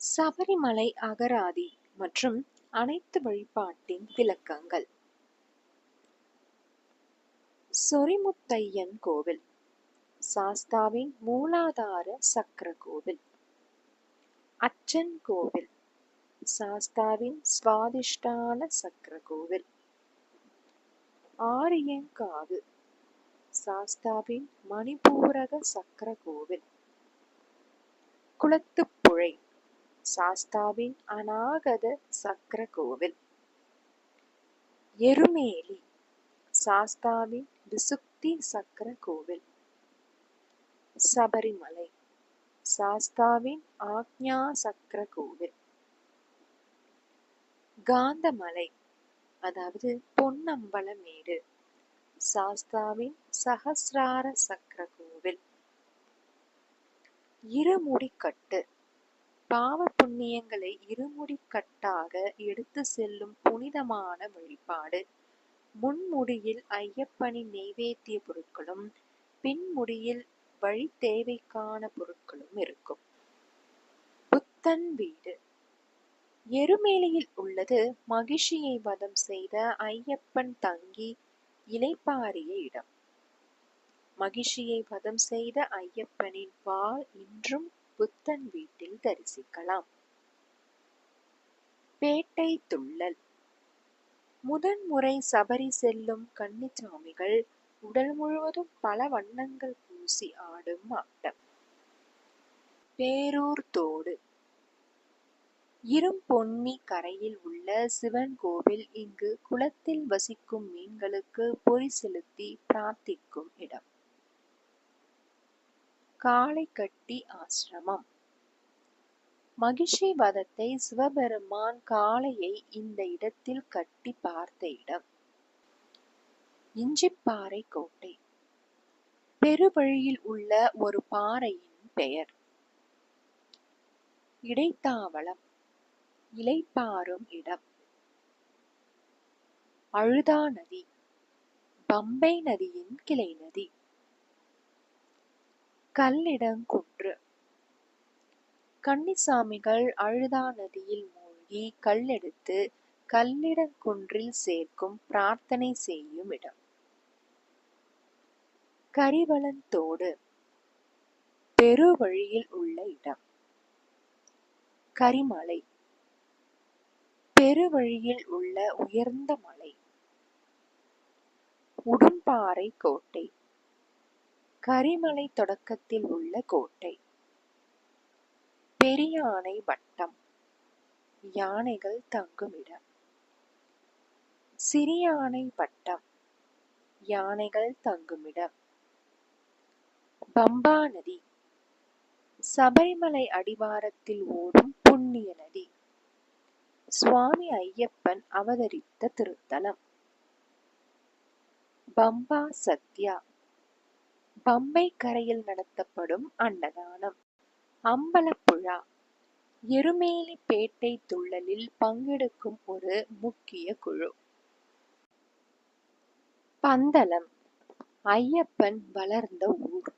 சபரிமலை அகராதி மற்றும் அனைத்து வழிபாட்டின் விளக்கங்கள். சொரிமுத்தையன் கோவில் சாஸ்தாவின் மூலாதார சக்கர கோவில். அச்சன் கோவில் சாஸ்தாவின் சுவாதிஷ்டான சக்கர கோவில். ஆரியங்காவு சாஸ்தாவின் மணிபூரக சக்கர கோவில். குளத்துப்புழை சாஸ்தாவின் அநாகத சக்கர கோவில் எருமேலி சாஸ்தாவின் விசுக்தி சக்கர கோவில் சபரிமலை சாஸ்தாவின் ஆக்ஞா சக்கர கோவில் காந்தமலை அதாவது பொன்னம்பலமேடு சாஸ்தாவின் சகசிரார சக்கர கோவில் இருமுடிக்கட்டு பாவ புண்ணியங்களை இருமுடிக்கட்டாக எடுத்து செல்லும் புனிதமான வழிபாடு. முன்முடியில் ஐயப்பனின் நெய்வேத்திய பொருட்களும் பின்முடியில் வழி தேவைக்கான பொருட்களும் இருக்கும். புத்தன் வீடு. எருமேலியில் உள்ளது மகிழ்ச்சியை வதம் செய்த ஐயப்பன் தங்கி இலைப்பாரிய இடம். மகிழ்ச்சியை வதம் செய்த ஐயப்பனின் வாள் இன்றும் புத்தன் வீட்டில் தரிசிக்கலாம். பேட்டை துள்ளல். முதன்முறை சபரி செல்லும் கன்னிச்சாமிகள் உடல் முழுவதும் பல வண்ணங்கள் பூசி ஆடும் ஆட்டம். பேரூர் தோடு. இரும்பொன்னி கரையில் உள்ள சிவன் கோவில் இங்கு குளத்தில் வசிக்கும் மீன்களுக்கு பொறி செலுத்தி பிரார்த்திக்கும் இடம். காளைக்கட்டி ஆசிரமம். மகிஷி வதத்தை சிவபெருமான் காளையை இந்த இடத்தில் கட்டி பார்த்த இடம். இஞ்சிப்பாறை கோட்டை. பெருவழியில் உள்ள ஒரு பாறையின் பெயர். இடைத்தாவளம். இலைப்பாரும் இடம். அழுதா நதி. பம்பை நதியின் கிளை நதி. கல்லிடங்குன்று கன்னிசாமிகள் அழுதா நதியில் மூழ்கி கல்லெடுத்து கல்லிடங்குன்றில் சேர்க்கும் பிரார்த்தனை செய்யும் இடம். கரிவளந்தோடு பெருவழியில் உள்ள இடம். கரிமலை. பெருவழியில் உள்ள உயர்ந்த மலை. உடும்பாறை கோட்டை. கரிமலை தொடக்கத்தில் உள்ள கோட்டை. பெரியானை வட்டம். யானைகள் தங்குமிடம். சிறியானை வட்டம். யானைகள் தங்குமிடம். பம்பா நதி. சபரிமலை அடிவாரத்தில் ஓடும் புண்ணிய நதி. சுவாமி ஐயப்பன் அவதரித்த திருத்தலம். பம்பா சத்யா. பம்பை கரையில் நடத்தப்படும் அன்னதானம். அம்பலப்புழா. எருமேலிப்பேட்டை துள்ளலில் பங்கெடுக்கும் ஒரு முக்கிய குழு. பந்தளம். ஐயப்பன் வளர்ந்த ஊர்.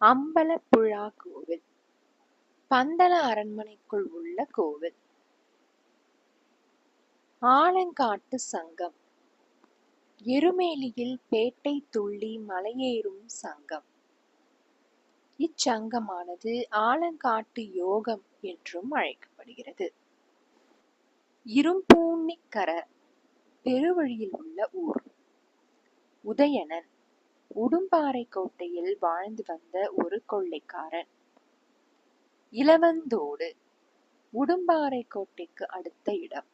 அம்பலப்புழா கோவில். பந்தள அரண்மனைக்குள் உள்ள கோவில். ஆலங்காட்டு சங்கம். எருமேலியில் பேட்டை துள்ளி மலையேறும் சங்கம். இச்சங்கமானது ஆலங்காட்டு யோகம் என்றும் அழைக்கப்படுகிறது. இரும்பூன்னிக்கர பெருவழியில் உள்ள ஊர். உதயணன் உடும்பாறை கோட்டையில் வாழ்ந்து வந்த ஒரு கொள்ளைக்காரன். இளவந்தோடு உடும்பாறை கோட்டைக்கு அடுத்த இடம்.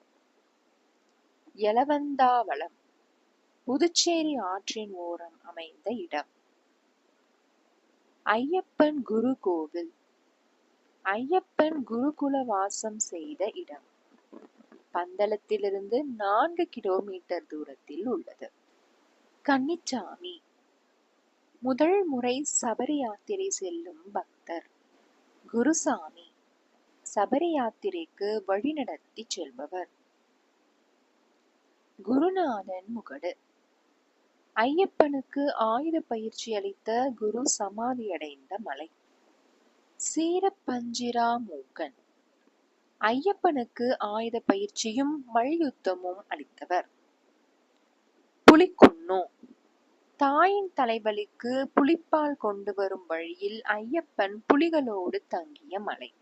எலவந்தாவளம் புதுச்சேரி ஆற்றின் ஓரம் அமைந்த இடம். ஐயப்பன் குரு கோவில் ஐயப்பன் குருகுல வாசம் செய்த இடம். பந்தளத்திலிருந்து நான்கு கிலோமீட்டர் தூரத்தில் உள்ளது. கன்னிச்சாமி. முதல் முறை சபரி யாத்திரை செல்லும் பக்தர். குருசாமி. சபரி யாத்திரைக்கு வழிநடத்தி செல்பவர். குருநாதன் முகடு. ஐயப்பனுக்கு ஆயுத பயிற்சி அளித்த குரு சமாதியடைந்த மலை. சீரப்பஞ்சிரா மூக்கன். ஐயப்பனுக்கு ஆயுத பயிற்சியும் மல்யுத்தமும் அளித்தவர். புலிக்குன்னு தாயின் தலைவலிக்கு புலிப்பால் கொண்டு வரும் வழியில் ஐயப்பன் புலிகளோடு தங்கிய மலை.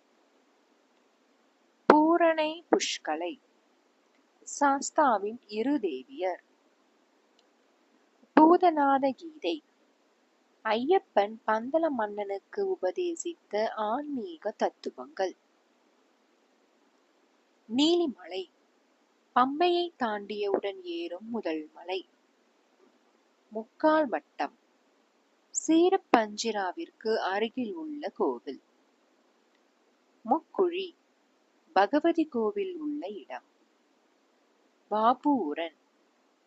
பூரணை புஷ்கலை. சாஸ்தாவின் இரு தேவியர். பூதநாத கீதை ஐயப்பன் பந்தல மன்னனுக்கு உபதேசித்த ஆன்மீக தத்துவங்கள். நீலிமலை. பம்பையை தாண்டியவுடன் ஏறும் முதல் மலை. முக்கால் வட்டம். சீரப்பஞ்சிராவிற்கு அருகில் உள்ள கோவில். முக்குழி. பகவதி கோவில் உள்ள இடம். பாபூரன்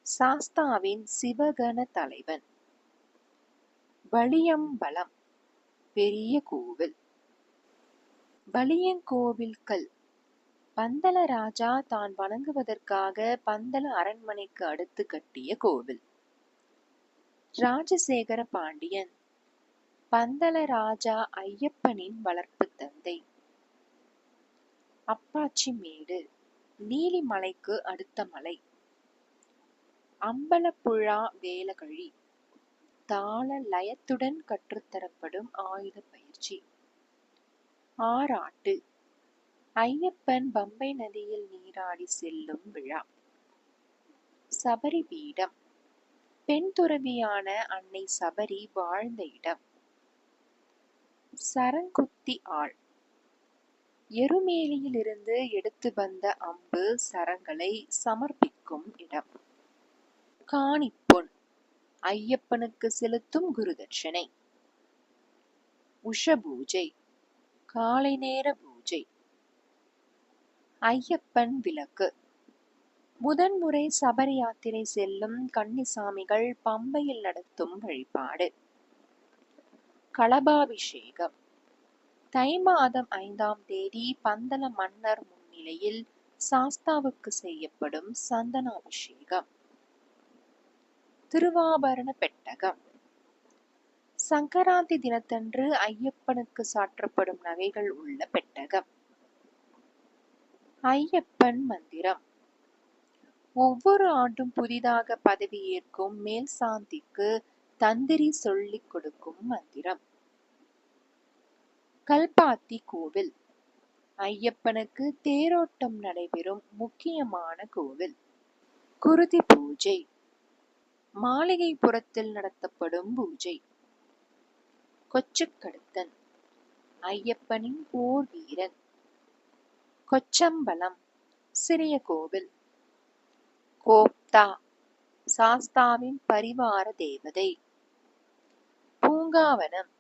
சாஸ்தாவின் சிவகண தலைவன். வளியம்பலம் பெரிய கோவில். வலியங்கோவில்கள் பந்தல ராஜா தான் வணங்குவதற்காக பந்தல அரண்மனைக்கு அடுத்து கட்டிய கோவில். ராஜசேகர பாண்டியன் பந்தல ராஜா ஐயப்பனின் வளர்ப்பு தந்தை. அப்பாச்சி மேடு நீலிமலைக்கு அடுத்த மலை. அம்பலப்புழா வேலகழி. தாள லயத்துடன் கற்றுத்தரப்படும் ஆயுத பயிற்சி. ஆராட்டு ஐயப்பன் பம்பை நதியில் நீராடி செல்லும் விழா. சபரி பீடம். பெண் துறவியான அன்னை சபரி வாழ்ந்த இடம். சரங்குத்தி ஆள். எருமேலியிலிருந்து எடுத்து வந்த அம்பு சரங்களை சமர்ப்பிக்கும் இடம். காணிப்பொன் ஐயப்பனுக்கு செலுத்தும் குருதட்சணை. உஷ பூஜை காலை நேர பூஜை. ஐயப்பன் விளக்கு. முதன்முறை சபரி யாத்திரை செல்லும் கன்னிசாமிகள் பம்பையில் நடத்தும் வழிபாடு. களபாபிஷேகம். தை மாதம் ஐந்தாம் தேதி பந்தல மன்னர் முன்னிலையில் சாஸ்தாவுக்கு செய்யப்படும் சந்தனாபிஷேகம். திருவாபரண பெட்டகம். சங்கராந்தி தினத்தன்று ஐயப்பனுக்கு சாற்றப்படும் நகைகள் உள்ள பெட்டகம். ஐயப்பன் மந்திரம். ஒவ்வொரு ஆண்டும் புதிதாக பதவியேற்கும் மேல் சாந்திக்கு தந்திரி சொல்லிக் கொடுக்கும் மந்திரம். கல்பாத்தி கோவில். ஐயப்பனுக்கு தேரோட்டம் நடைபெறும் முக்கியமான கோவில். குருதி பூஜை. மாளிகைப்புறத்தில் நடத்தப்படும் பூஜை. கொச்சுக்கடுத்தன் ஐயப்பனின் போர் வீரன். கொச்சம்பலம் சிறிய கோவில். கோப்தா சாஸ்தாவின் பரிவார தேவதை. பூங்காவனம்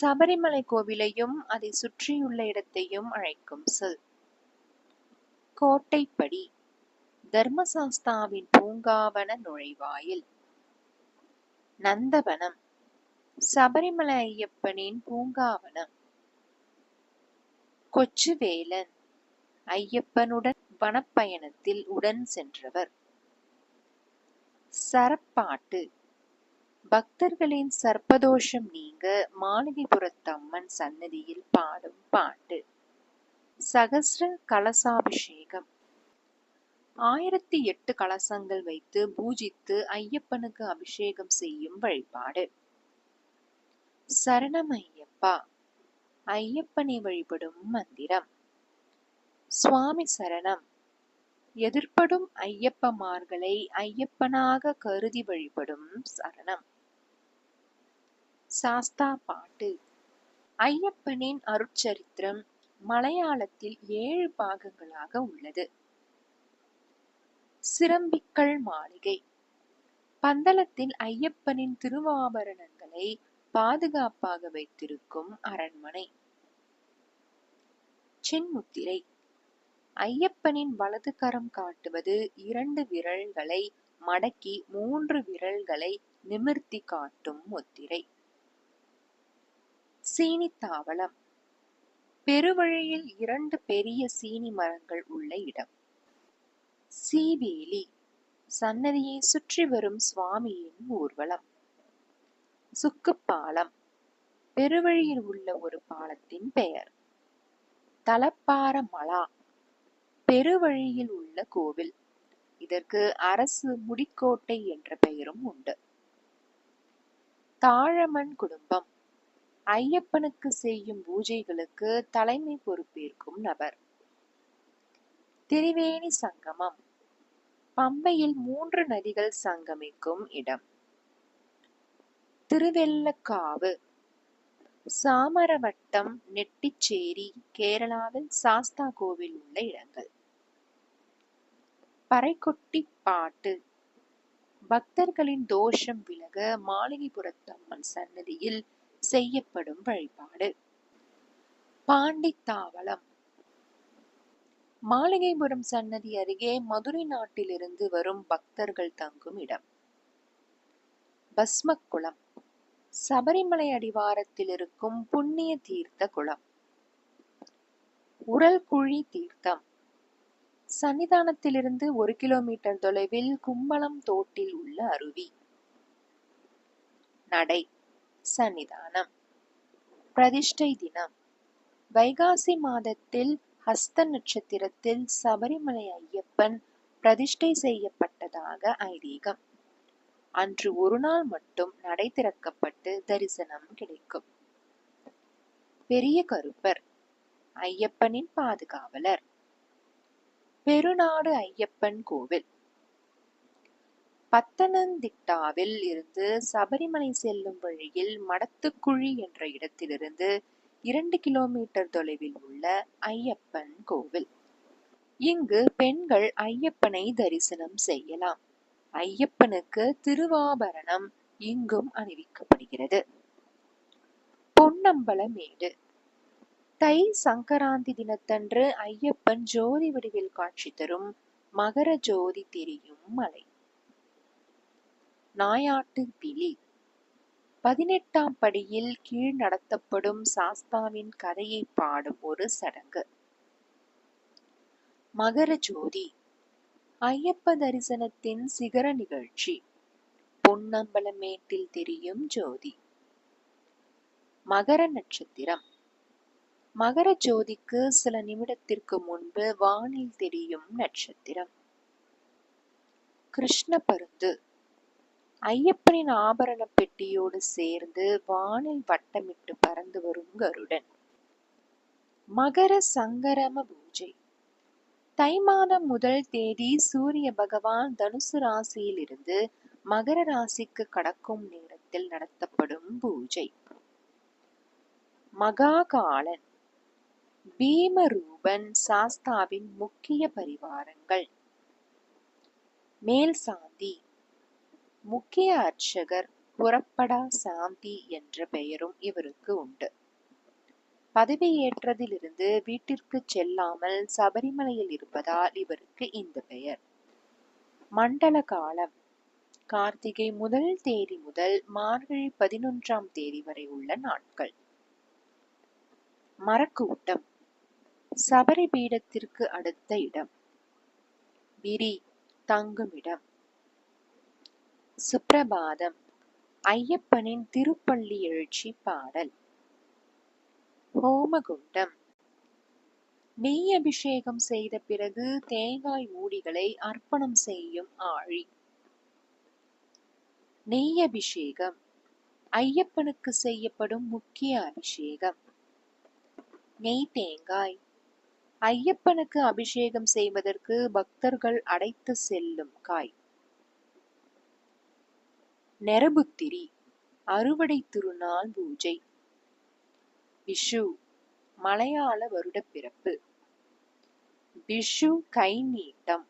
சபரிமலை கோவிலையும் அதை சுற்றியுள்ள இடத்தையும் அழைக்கும் சொல். கோட்டைப்படி தர்மசாஸ்தாவின் பூங்காவன நுழைவாயில். நந்தவனம். சபரிமலை ஐயப்பனின் பூங்காவனம். கொச்சுவேலன். ஐயப்பனுடன் வனப்பயணத்தில் உடன் சென்றவர். சரப்பாட்டு. பக்தர்களின் சர்ப்பதோஷம் நீங்க மாளிகைபுரத்தம்மன் சன்னதியில் பாடும் பாட்டு. சகஸ்ர கலசாபிஷேகம். ஆயிரத்தி எட்டு கலசங்கள் வைத்து பூஜித்து ஐயப்பனுக்கு அபிஷேகம் செய்யும் வழிபாடு. சரணம் ஐயப்பா ஐயப்பனை வழிபடும் மந்திரம். சுவாமி சரணம். எதிர்ப்படும் ஐயப்பமார்களை ஐயப்பனாக கருதி வழிபடும் சரணம். சாஸ்தா பாட்டு. ஐயப்பனின் அருட்சரித்திரம் மலையாளத்தில் ஏழு பாகங்களாக உள்ளது. சிரம்பிக்கள் மாளிகை. பந்தளத்தில் ஐயப்பனின் திருவாபரணங்களை பாதுகாப்பாக வைத்திருக்கும் அரண்மனை. சின்முத்திரை. ஐயப்பனின் வலது கரம் காட்டுவது இரண்டு விரல்களை மடக்கி மூன்று விரல்களை நிமிர்த்தி காட்டும் முத்திரை. சீனி தாவளம். பெருவழியில் இரண்டு பெரிய சீனி மரங்கள் உள்ள இடம். சீவேலி சன்னதியை சுற்றி வரும் சுவாமியின் ஊர்வலம். சுக்குப்பாலம் பெருவழியில் உள்ள ஒரு பாலத்தின் பெயர். தலப்பாரமலா பெருவழியில் உள்ள கோவில். இதற்கு அரசு முடிக்கோட்டை என்ற பெயரும் உண்டு. தாழமன் குடும்பம் ஐயப்பனுக்கு செய்யும் பூஜைகளுக்கு தலைமை பொறுப்பேற்கும் நபர். திரிவேணி சங்கமம். பம்பையில் மூன்று நதிகள் சங்கமிக்கும் இடம். திருவெள்ளக்காவு. சாமரவட்டம் நெட்டிச்சேரி கேரளாவில் சாஸ்தா கோவில் உள்ள இடங்கள். பறைக்கொட்டி பாட்டு பக்தர்களின் தோஷம் விலக மாளிகைபுரத்தம்மன் சன்னதியில் செய்யப்படும் வழிபாடு. பாண்டித்தாவளம். மாளிகைபுரம் சன்னதி அருகே மதுரை நாட்டிலிருந்து வரும் பக்தர்கள் தங்கும் இடம். பஸ்மக்குளம். சபரிமலை அடிவாரத்தில் இருக்கும் புண்ணிய தீர்த்த குளம். உரல்குழி தீர்த்தம். சன்னிதானத்திலிருந்து ஒரு கிலோமீட்டர் தொலைவில் கும்பலம் தோட்டில் உள்ள அருவி. நடை. சன்னிதானம். பிரதிஷ்டை தினம். வைகாசி மாதத்தில் ஹஸ்த நட்சத்திரத்தில் சபரிமலை ஐயப்பன் பிரதிஷ்டை செய்யப்பட்டதாக ஐதீகம். அன்று ஒரு நாள் மட்டும் நடை திறக்கப்பட்டு தரிசனம் கிடைக்கும். பெரிய கருப்பர் ஐயப்பனின் பாதுகாவலர். பெருநாடு ஐயப்பன் கோவில். பத்தனந்திட்டாவில் இருந்து சபரிமலை செல்லும் வழியில் மடத்துக்குழி என்ற இடத்திலிருந்து இரண்டு கிலோமீட்டர் தொலைவில் உள்ள ஐயப்பன் கோவில். இங்கு பெண்கள் ஐயப்பனை தரிசனம் செய்யலாம். ஐயப்பனுக்கு திருவாபரணம் இங்கும் அணிவிக்கப்படுகிறது பொன்னம்பலமேடு தை சங்கராந்தி தினத்தன்று ஐயப்பன் ஜோதி வடிவில் காட்சி தரும் மகர ஜோதி தெரியும் மலை. நாயாட்டு பிலி. பதினெட்டாம் படியில் கீழ் நடத்தப்படும் சாஸ்தாவின் கதையை பாடும் ஒரு சடங்கு. மகர ஜோதி ஐயப்ப தரிசனத்தின் சிகர நிகழ்ச்சி பொன்னம்பலமேட்டில் தெரியும் ஜோதி. மகர நட்சத்திரம். மகர ஜோதிக்கு சில நிமிடத்திற்கு முன்பு வானில் தெரியும் நட்சத்திரம். கிருஷ்ண பருந்து ஐயப்பனின் ஆபரண பெட்டியோடு சேர்ந்து வானில் வட்டமிட்டு பறந்து வரும் கருடன். மகர சங்கரம பூஜை. தை மாதம் முதல் தேதி சூரிய பகவான் தனுசு ராசியில் இருந்து மகர ராசிக்கு கடக்கும் நேரத்தில் நடத்தப்படும் பூஜை. மகாகாலன். பீமரூபன் சாஸ்தாவின் முக்கிய பரிவாரங்கள். மேல் சாந்தி முக்கிய அர்ச்சகர் புறப்படா சாந்தி என்ற பெயரும் இவருக்கு உண்டு. பதவியேற்றதிலிருந்து வீட்டிற்கு செல்லாமல் சபரிமலையில் இருப்பதால் இவருக்கு இந்த பெயர். மண்டல காலம். கார்த்திகை முதல் தேதி முதல் மார்கழி பதினொன்றாம் தேதி வரை உள்ள நாட்கள். மரக்கூட்டம். சபரி பீடத்திற்கு அடுத்த இடம். விரி தங்குமிடம். சுப்பிரபாதம் ஐயப்பனின் திருப்பள்ளி எழுச்சி பாடல். ஹோமகுண்டம். நெய் அபிஷேகம் செய்த பிறகு தேங்காய் ஊடிகளை அர்ப்பணம் செய்யும் ஆழி. நெய் அபிஷேகம் ஐயப்பனுக்கு செய்யப்படும் முக்கிய அபிஷேகம். நெய் தேங்காய் ஐயப்பனுக்கு அபிஷேகம் செய்வதற்கு பக்தர்கள் அடைத்து செல்லும் காய். நெரபுத்திரி அறுவடை திருநாள் பூஜை. விஷு மலையாள வருடப்பிறப்பு விஷு கை நீட்டம்.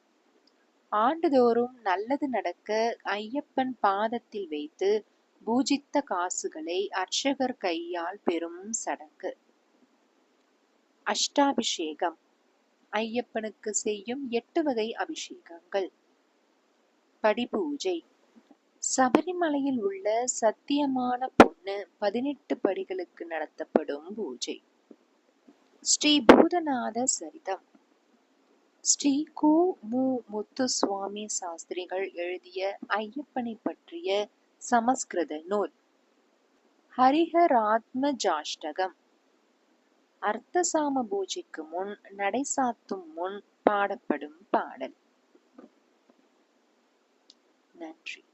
ஆண்டுதோறும் நல்லது நடக்க ஐயப்பன் பாதத்தில் வைத்து பூஜித்த காசுகளை அர்ச்சகர் கையால் பெறும் சடங்கு. அஷ்டாபிஷேகம். ஐயப்பனுக்கு செய்யும் எட்டு வகை அபிஷேகங்கள். படிபூஜை சபரிமலையில் உள்ள சத்தியமான பொண்ணு பதினெட்டு படிகளுக்கு நடத்தப்படும் பூஜை. ஸ்ரீ பூதநாத சரிதம். ஸ்ரீ கு. மு. முத்துசுவாமி சாஸ்திரிகள் எழுதிய ஐயப்பனை பற்றிய சமஸ்கிருத நூல். ஹரிஹராத்ம ஜாஷ்டகம் அர்த்தசாம பூஜைக்கு முன் நடைசாத்தும் முன் பாடப்படும் பாடல். நன்றி.